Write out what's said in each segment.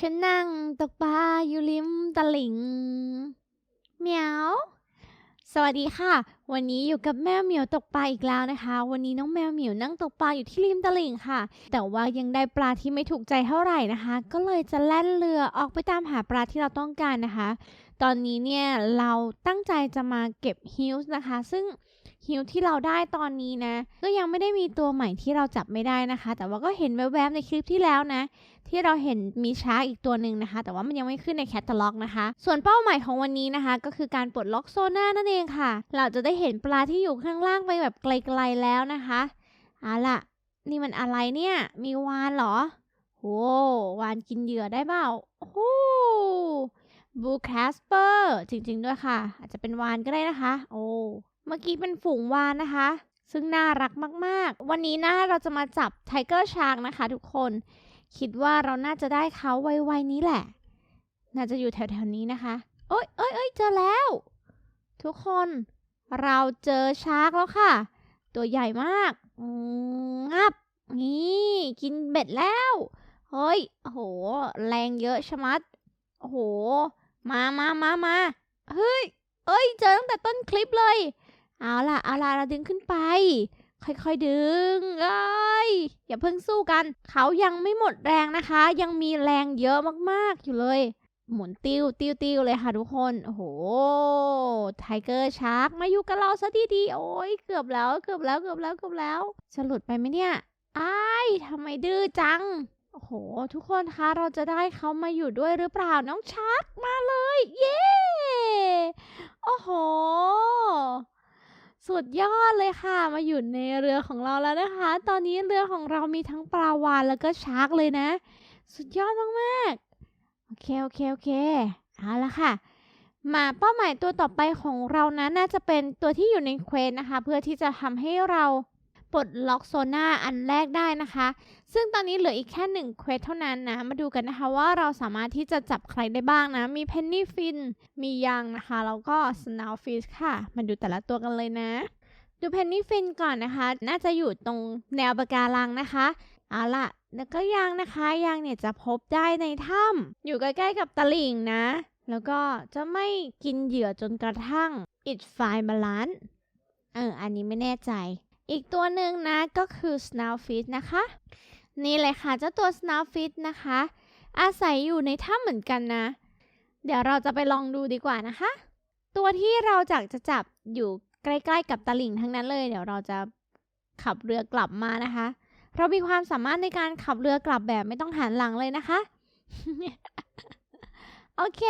ฉันนั่งตกปลาอยู่ริมตลิ่งเหมียว สวัสดีค่ะ วันนี้อยู่กับแมวเหมียวตกปลาอีกแล้วนะคะ วันนี้น้องแมวเหมียวนั่งตกปลาอยู่ที่ริมตลิ่งค่ะ แต่ว่ายังได้ปลาที่ไม่ถูกใจเท่าไหร่นะคะ ก็เลยจะแล่นเรือออกไปตามหาปลาที่เราต้องการนะคะ ตอนนี้เนี่ยเราตั้งใจจะมาเก็บฮิลส์นะคะ ซึ่ง ฮิลที่เราได้ตอนนี้นะ ก็ยังไม่ได้มีตัวใหม่ที่เราจับไม่ได้นะคะ แต่ว่าก็เห็นแวบๆในคลิปที่แล้วนะ ที่เราเห็นมีช้างอีกตัวหนึ่งนะคะ แต่ว่ามันยังไม่ขึ้นในแคตตาล็อกนะคะ ส่วนเป้าหมายของวันนี้นะคะ ก็คือการปลดล็อกโซน่านั่นเองค่ะ เราจะได้เห็นปลาที่อยู่ข้างล่างไปแบบไกลๆแล้วนะคะเอาล่ะ นี่มันอะไรเนี่ย มีวานเหรอโหวานกินเหยื่อได้เปล่าโอ้โหบูแคสเปอร์จริงๆด้วยค่ะ อาจจะเป็นวานก็ได้นะคะ โอ้ เมื่อกี้เป็นฝูงวานนะคะ ซึ่งน่ารักมากๆ วันนี้นะเราจะมาจับไทเกอร์ชาร์กนะคะ ทุกคน คิดว่าเราน่าจะได้เขาไวๆนี้แหละ น่าจะอยู่แถวๆนี้นะคะเอ้ยเอ้ยเอ้ยเจอแล้ว ทุกคนเราเจอชาร์กแล้วค่ะ ตัวใหญ่มากงับ นี่กินเบ็ดแล้ว เฮ้ยโอ้โห แรงเยอะชะมัด โอ้โห มามามามาเฮ้ย เอ้ย เจอตั้งแต่ต้นคลิปเลย เอาล่ะเอาล่ะเราดึงขึ้นไป ค่อยๆดึงเอ้ยอย่าเพิ่งสู้กัน เขายังไม่หมดแรงนะคะ ยังมีแรงเยอะมากๆอยู่เลย หมุนติ้วติ้วติวเลยค่ะทุกคน โอ้โหไทเกอร์ชาร์กมาอยู่กับเราซะดีๆโอ้ยเกือบแล้วเกือบแล้วเกือบแล้วเกือบแล้วจะหลุดไปไหมเนี่ยอ้ายทำไมดื้อจังโอ้โห ทุกคนคะ เราจะได้เขามาอยู่ด้วยหรือเปล่าน้องชาร์กมาเลย เย้ โอ้โห สุดยอดเลยค่ะ มาอยู่ในเรือของเราแล้วนะคะ ตอนนี้เรือของเรามีทั้งปลาวาฬแล้วก็ชาร์กเลยนะ สุดยอดมากๆ โอเค โอเค โอเค เอาละค่ะ มาเป้าหมายตัวต่อไปของเรานะน่าจะเป็นตัวที่อยู่ในเควสนะคะ เพื่อที่จะทำให้เรา ปลดล็อกโซน่าอันแรกได้นะคะ ซึ่งตอนนี้เหลืออีกแค่หนึ่งเควสเท่านั้นนะ มาดูกันนะคะว่าเราสามารถที่จะจับใครได้บ้างนะ มีเพนนี่ฟิน มียังนะคะ แล้วก็สนาวฟิชค่ะ มาดูแต่ละตัวกันเลยนะ ดูเพนนี่ฟินก่อนนะคะ น่าจะอยู่ตรงแนวปะการังนะคะเอาล่ะ แล้วก็ยางนะคะยางเนี่ยจะพบได้ในถ้ำอยู่ใกล้ๆกับตลิ่งนะ แล้วก็จะไม่กินเหยื่อจนกระทั่ง it find balance เออ อันนี้ไม่แน่ใจ อีกตัวหนึ่งนะก็คือ snowfish นะคะ นี่เลยค่ะเจ้าตัว snowfish นะคะ อาศัยอยู่ในถ้ำเหมือนกันนะ เดี๋ยวเราจะไปลองดูดีกว่านะคะ ตัวที่เราจากจะจับอยู่ใกล้ๆกับตลิ่งทั้งนั้นเลย เดี๋ยวเราจะขับเรือกลับมานะคะ เรามีความสามารถในการขับเรือกลับแบบไม่ต้องหันหลังเลยนะคะ โอเค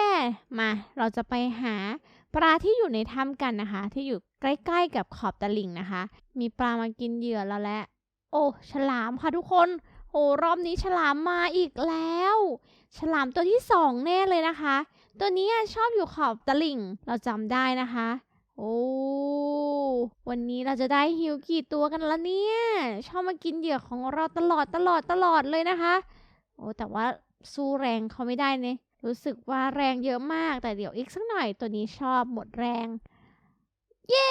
มา เราจะไปหา ปลาที่อยู่ในถ้ำกันนะคะ ที่อยู่ใกล้ๆกับขอบตลิ่งนะคะ มีปลามากินเหยื่อแล้วแหละโอ้ ฉลามค่ะทุกคน โอ้รอบนี้ฉลามมาอีกแล้ว ฉลามตัวที่สองแน่เลยนะคะ ตัวนี้ชอบอยู่ขอบตลิ่ง เราจำได้นะคะ โอ้วันนี้เราจะได้ฮิวกี่ตัวกันละเนี่ย ชอบมากินเหยื่อของเราตลอดตลอดตลอดเลยนะคะ โอ้แต่ว่าสู้แรงเขาไม่ได้เนี่ย รู้สึกว่าแรงเยอะมาก แต่เดี๋ยวอีกสักหน่อยตัวนี้ชอบหมดแรง เย้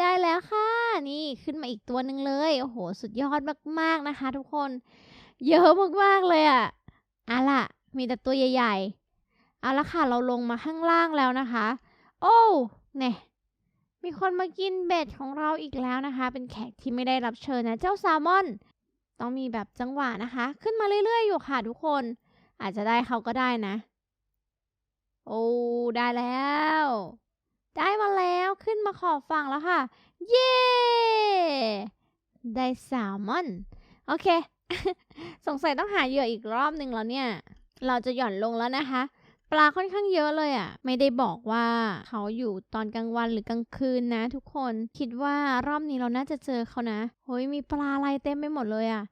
ได้แล้วค่ะ นี่ขึ้นมาอีกตัวหนึ่งเลย โอ้โห สุดยอดมากๆนะคะ ทุกคน เยอะมากๆเลยอะ่ะเอาล่ะ มีแต่ตัวใหญ่ๆ เอาละค่ะ เราลงมาข้างล่างแล้วนะคะ โอ้เนี่ยมีคนมากินเบ็ดของเราอีกแล้วนะคะ เป็นแขกที่ไม่ได้รับเชิญนะ เจ้าแซลมอน ต้องมีแบบจังหวะนะคะ ขึ้นมาเรื่อยๆอยู่ค่ะทุกคน อาจจะได้เขาก็ได้นะ โอ้ได้แล้ว ได้มาแล้วขึ้นมาขอบฝั่งแล้วค่ะ เย้ได้แซลมอน โอเค สงสัยต้องหาเหยื่ออีกรอบหนึ่งแล้วเนี่ย เราจะหย่อนลงแล้วนะคะ ปลาค่อนข้างเยอะเลยอะ่ะ ไม่ได้บอกว่าเขาอยู่ตอนกลางวันหรือกลางคืนนะ ทุกคน คิดว่ารอบนี้เราน่าจะเจอเขานะ เฮ้ยมีปลาอะไรเต็มไปหมดเลยอะ่ะ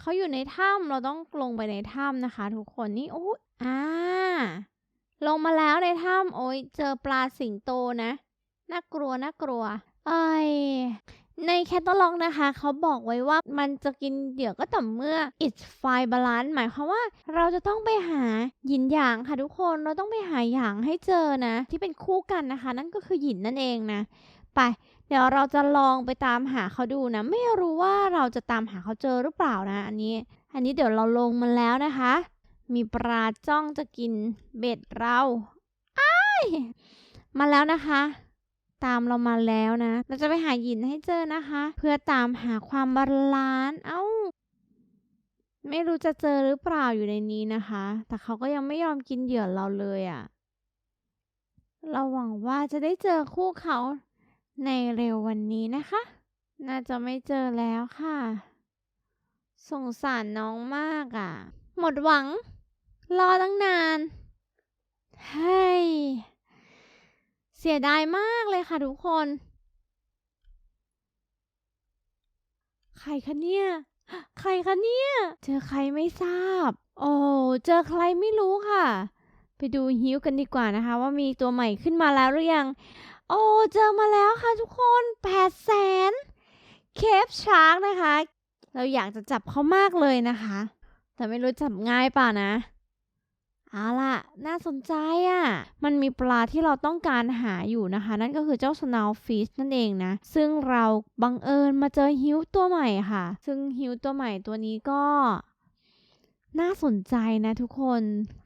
เขาอยู่ในถ้ำเราต้องลงไปในถ้ำนะคะ ทุกคนนี่โอ้อ่า ลงมาแล้วในถ้ำโอ้ยเจอปลาสิงโตนะน่ากลัวน่ากลัวเอ้ยในแคตตาล็อกนะคะเขาบอกไว้ว่ามันจะกินเหยื่อก็ต่อเมื่อ it's find balance หมายความว่าเราจะต้องไปหาหยินหยางค่ะทุกคนเราต้องไปหาหยางให้เจอนะ ที่เป็นคู่กันนะคะ นั่นก็คือหยินนั่นเองนะ ไป เดี๋ยวเราจะลองไปตามหาเขาดูนะ ไม่รู้ว่าเราจะตามหาเขาเจอหรือเปล่านะ อันนี้ อันนี้เดี๋ยวเราลงมาแล้วนะคะ มีปลาจ้องจะกินเบ็ดเราอ้ายมาแล้วนะคะ ตามเรามาแล้วนะ เราจะไปหาหยินให้เจอนะคะ เพื่อตามหาความบาลานซ์เอ้า ไม่รู้จะเจอหรือเปล่าอยู่ในนี้นะคะ แต่เขาก็ยังไม่ยอมกินเหยื่อเราเลยอะ่ะ เราหวังว่าจะได้เจอคู่เขาในเร็ววันนี้นะคะ น่าจะไม่เจอแล้วค่ะ สงสารน้องมากอะ่ะ หมดหวัง รอตั้งนานเฮ้ยเสียดายมากเลยค่ะทุกคน ใครคะเนี่ย ใครคะเนี่ย เจอใครไม่ทราบ โอ้เจอใครไม่รู้ค่ะ ไปดูฮิวกันดีกว่านะคะ ว่ามีตัวใหม่ขึ้นมาแล้วหรือยัง โอ้เจอมาแล้วค่ะทุกคนแปดแสนเคฟชาร์กนะคะ เราอยากจะจับเขามากเลยนะคะ แต่ไม่รู้จับง่ายป่ะนะ เอาล่ะ น่าสนใจอะ่ะ มันมีปลาที่เราต้องการหาอยู่นะคะ นั่นก็คือเจ้า snowfish นั่นเองนะ ซึ่งเราบังเอิญมาเจอฮิวตัวใหม่ค่ะ ซึ่งฮิวตัวใหม่ตัวนี้ก็ น่าสนใจนะทุกคน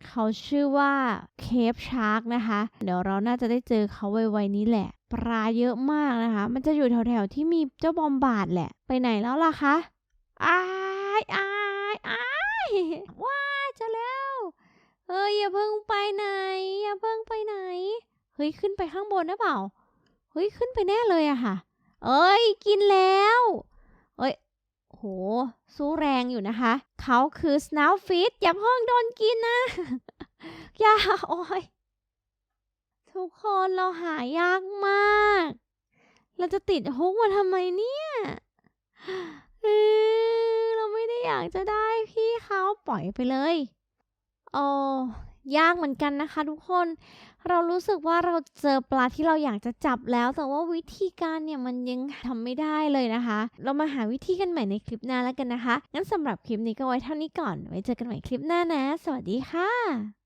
เขาชื่อว่าเคฟชาร์กนะคะ เดี๋ยวเราน่าจะได้เจอเขาไวๆนี้แหละ ปลาเยอะมากนะคะ มันจะอยู่แถวๆที่มีเจ้าบอมบาดแหละ ไปไหนแล้วล่ะคะอ้ายอ้ายอ้ายว้า เฮ้ยอย่าเพิ่งไปไหน อย่าเพิ่งไปไหน เฮ้ยขึ้นไปข้างบนนะเปล่า เฮ้ยขึ้นไปแน่เลยอะค่ะ เอ้ยกินแล้วเอ้ยโหสู้แรงอยู่นะคะ เขาคือ snowfish อย่าเพิ่งโดนกินนะ อย่าโอ้ยทุกคนเราหายากมาก เราจะติดฮุกมาทำไมเนี่ยเออเราไม่ได้อยากจะได้พี่เขาปล่อยไปเลย โอ้ยากเหมือนกันนะคะทุกคน เรารู้สึกว่าเราเจอปลาที่เราอยากจะจับแล้ว แต่ว่าวิธีการเนี่ยมันยังทำไม่ได้เลยนะคะ เรามาหาวิธีกันใหม่ในคลิปหน้าแล้วกันนะคะ งั้นสำหรับคลิปนี้ก็ไว้เท่านี้ก่อน ไว้เจอกันใหม่คลิปหน้านะ สวัสดีค่ะ